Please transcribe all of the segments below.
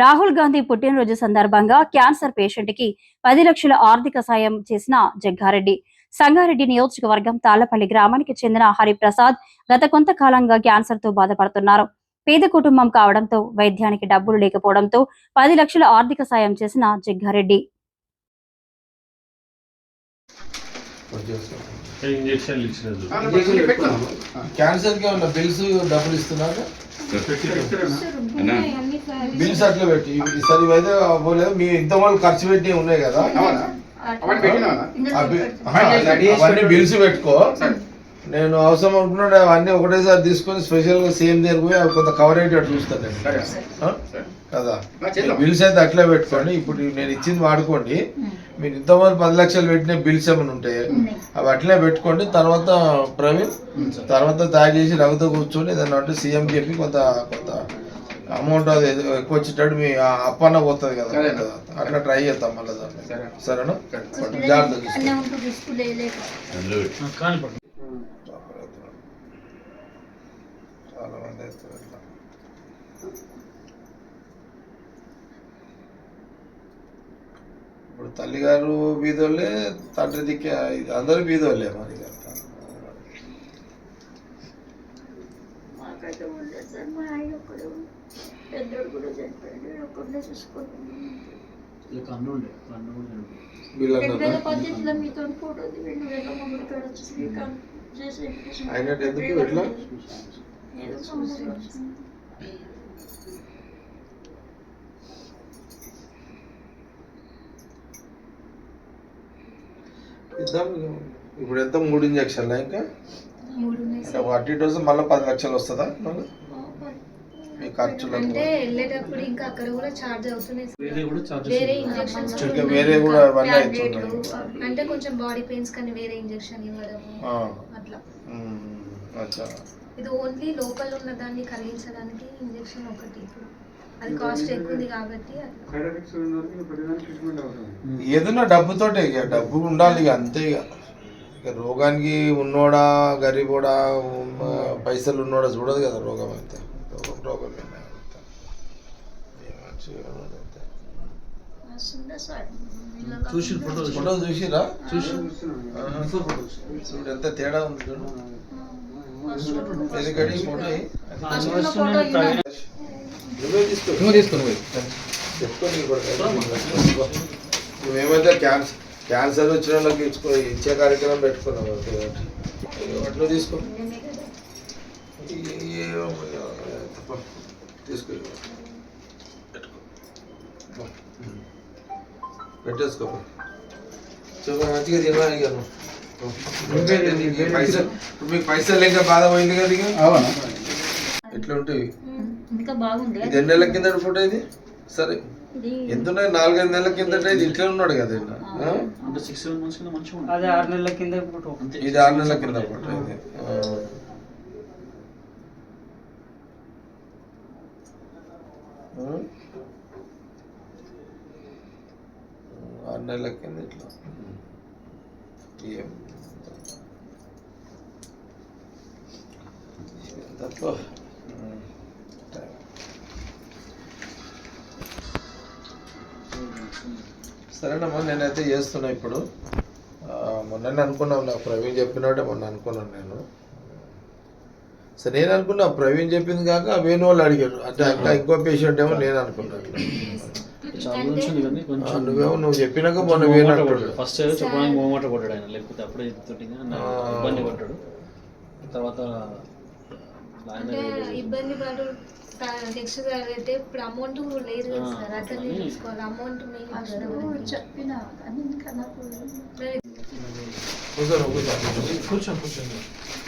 రాహుల్ గాంధీ పుట్టినరోజు సందర్భంగా క్యాన్సర్ పేషెంట్కి పది లక్షల ఆర్థిక సాయం చేసిన జగ్గారెడ్డి. సంగారెడ్డి నియోజకవర్గం తాళ్ళపల్లి గ్రామానికి చెందిన హరిప్రసాద్ గత కొంతకాలంగా క్యాన్సర్తో బాధపడుతున్నారు. పేద కుటుంబం కావడంతో వైద్యానికి డబ్బులు లేకపోవడంతో పది లక్షల ఆర్థిక సాయం చేసిన జగ్గారెడ్డి. ఇంజక్షన్లు క్యాన్సర్కి ఏమన్నా బిల్స్ డబ్బులు ఇస్తున్నారు? బిల్స్ అట్లా పెట్టి. ఈసారి ఇవైతే అవ్వలేదు మీ ఇంత వాళ్ళు ఖర్చు పెట్టి ఉన్నాయి కదా. అవన్నీ బిల్స్ పెట్టుకో. నేను అవసరం అనుకున్నాడు అవన్నీ ఒకటేసారి తీసుకొని స్పెషల్గా సేమ్ దగ్గర పోయి అవి కొంత కవర్ అయ్యేటట్టు చూస్తాను? కదా. బిల్స్ అయితే అట్లే పెట్టుకోండి. ఇప్పుడు నేను ఇచ్చింది వాడుకోండి. మీరు ఇంతమంది పది లక్షలు పెట్టిన బిల్స్ ఏమైనా ఉంటాయి అవి అట్లే పెట్టుకోండి. తర్వాత ప్రవీణ్ తర్వాత తయారు చేసి రఘుతో కూర్చొని ఏదన్నా అంటే సీఎం చెప్పి కొంత కొంత అమౌంట్ అది ఎక్కువ వచ్చేటట్టు మీ అప్పన్న పోతుంది కదా. అట్లా ట్రై చేద్దాం మళ్ళీ సరేనా? జాగ్రత్త చాలా మంది. ఇప్పుడు తల్లిగారు బీదోళ్ళే తండ్రి దిక్కే అందరూ బీదోళ్ళే మరి. మాకైతే ఉండదు సార్ మా ఆయన ఒక్కడే పెద్దోడు కూడా చనిపోయాడు. నేను ఒక్కడే చూసుకుంటున్నాను వీళ్ళందరూ రెండు వేల పద్దెనిమిదిలో మీతో ఫోటో రెండు వేల మమ్మల్ని కాడ వచ్చి శ్రీకాంత్ చేసి వెంకటేశ్వర అయినట్టు ఎందుకు ఎట్లా ఏదో సమస్య వచ్చింది. ఇద్దాం. ఇప్పుడు ఎంత? మూడు ఇంజక్షన్లా ఇంకా? ఇటు వస్తే మళ్ళీ పది లక్షలు వస్తుందా? మళ్ళీ? మీ ఖర్చులకు అంటే వెళ్ళేటప్పుడు ఇంకా అక్కడ కూడా చార్జ్ అవుతున్నాయి. వేరే ఇంజక్షన్స్ వేరే కూడా అవన్నీ అవుతున్నాయి అంటే కొంచెం బాడీ పెయిన్స్ కానీ వేరే ఇంజక్షన్ ఇవ్వడం ఆ, అట్లా. ఉమ్, అచ్చా. ఇది ఓన్లీ లోపల ఉన్న దాన్ని కరిగించడానికి ఇంజెక్షన్ ఒకటి ఇప్పుడు. అది కాస్ట్ ఎక్కువ ఉంది కాబట్టి ఏదైనా డబ్బుతోటే ఇక డబ్బు ఉండాలి ఇక అంతే ఇక. ఇక రోగానికి ఉన్నోడా గరీబోడా పైసలు ఉన్నోడా చూడదు కదా రోగం అయితే. రోగం చూసి ఫోటో ఫోటో చూసిరా చూసి చూడు ఎంత తేడా ఉంది చూడు ఎందుకని ఫోటో తీసుకో నువ్వు మేమైతే క్యాన్సర్ క్యాన్సర్ వచ్చిన వాళ్ళకి ఇచ్చే కార్యక్రమం పెట్టుకున్నాం అట్లా తీసుకో తప్ప. తీసుకో బా. పెట్టేసుకో. చెప్పు మంచిగా తినాలి ఇక నువ్వు. నీకు పైసలు ఇప్పుడు మీకు పైసలు లేక బాధ పోయింది కదా ఇక అవునా ఎట్లా ఉంటాయి ఇంకా బాగుంది ఇది ఎన్ని నెలల కింద ఫోటో ఇది సరే ఇది ఎంత ఉన్నాయి నాలుగైదు నెలల ఇది ఇట్లా ఉన్నాడు కదా కింద అదే ఆరు నెలల కింద ఫోటో ఇది ఆరు నెలల కింద ఫోటో ఇది ఆరు నెలల కింద ఇట్లా. ఏం? తప్ప సరేనమ్మా నేనైతే చేస్తున్నా ఇప్పుడు. మొన్ననే అనుకున్నాను నాకు ప్రవీణ్ చెప్పినట్టే మొన్న అనుకున్నాను నేను. సరే నేను అనుకున్నా ప్రవీణ్ చెప్పింది కాక వేణు వాళ్ళు అడిగారు. అంటే ఇంకా ఇంకో పేషెంట్ ఏమో నేను అనుకున్నాను ఆ, కొంచెం నువ్వేమో నువ్వు చెప్పినాక మొన్న వేణు అంటాడు ఫస్ట్ చెప్పడానికి మొహమాట పడ్డాడు ఆయన. లేకపోతే అప్పుడే. ఇబ్బంది పడ్డాడు. తర్వాత ఇబ్బంది పడు నెక్స్ట్ అయితే ఇప్పుడు అమౌంట్ లేదు కదా సార్ ఆ. చూసుకోవాలి. అమౌంట్ అసలు చెప్పిన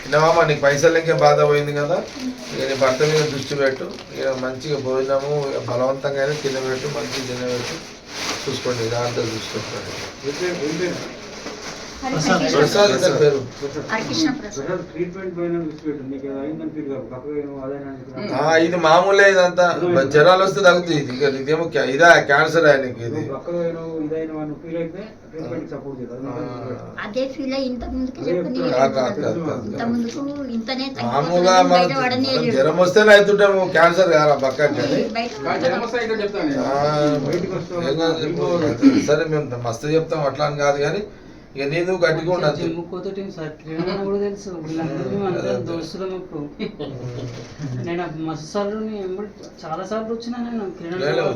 విన్నావా నీకు పైసలు ఇంకే బాధ పోయింది కదా? ఇక నీ భర్త మీద దృష్టి పెట్టు. ఇక మంచిగా భోజనము ఇక బలవంతంగానే తినబెట్టు మంచిగా తినబెట్టు. చూసుకోండి దాంతో చూసుకుంటాడు ఇది మామూలే ఇదంతా. జ్వరాలు వస్తే తగ్గుతుంది ఇది ఇదేమో ఇదా క్యాన్సర్ ఆయనకి ఇది. మామూలుగా మన జ్వరం వస్తేనే అవుతుంటాము క్యాన్సర్ పక్కకి ఏం కాదు, సరే మేము మస్తు చెప్తాం. అట్లా అని కాదు కానీ ఇక నీదు గట్టిగా ఉండదు జమ్ముకోతోటి కూడా తెలుసు. వీళ్ళందరూ మేము అందరం దోస్తులం ఇప్పుడు. నేను మస్తు సార్లు చాలా సార్లు వచ్చినా నేను నేను నేను-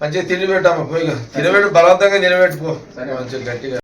మంచిగా తిని పెట్టాము పోయి. తినబెట్టు బలవంతంగా నిలబెట్టుకో మంచిగా గట్టిగా.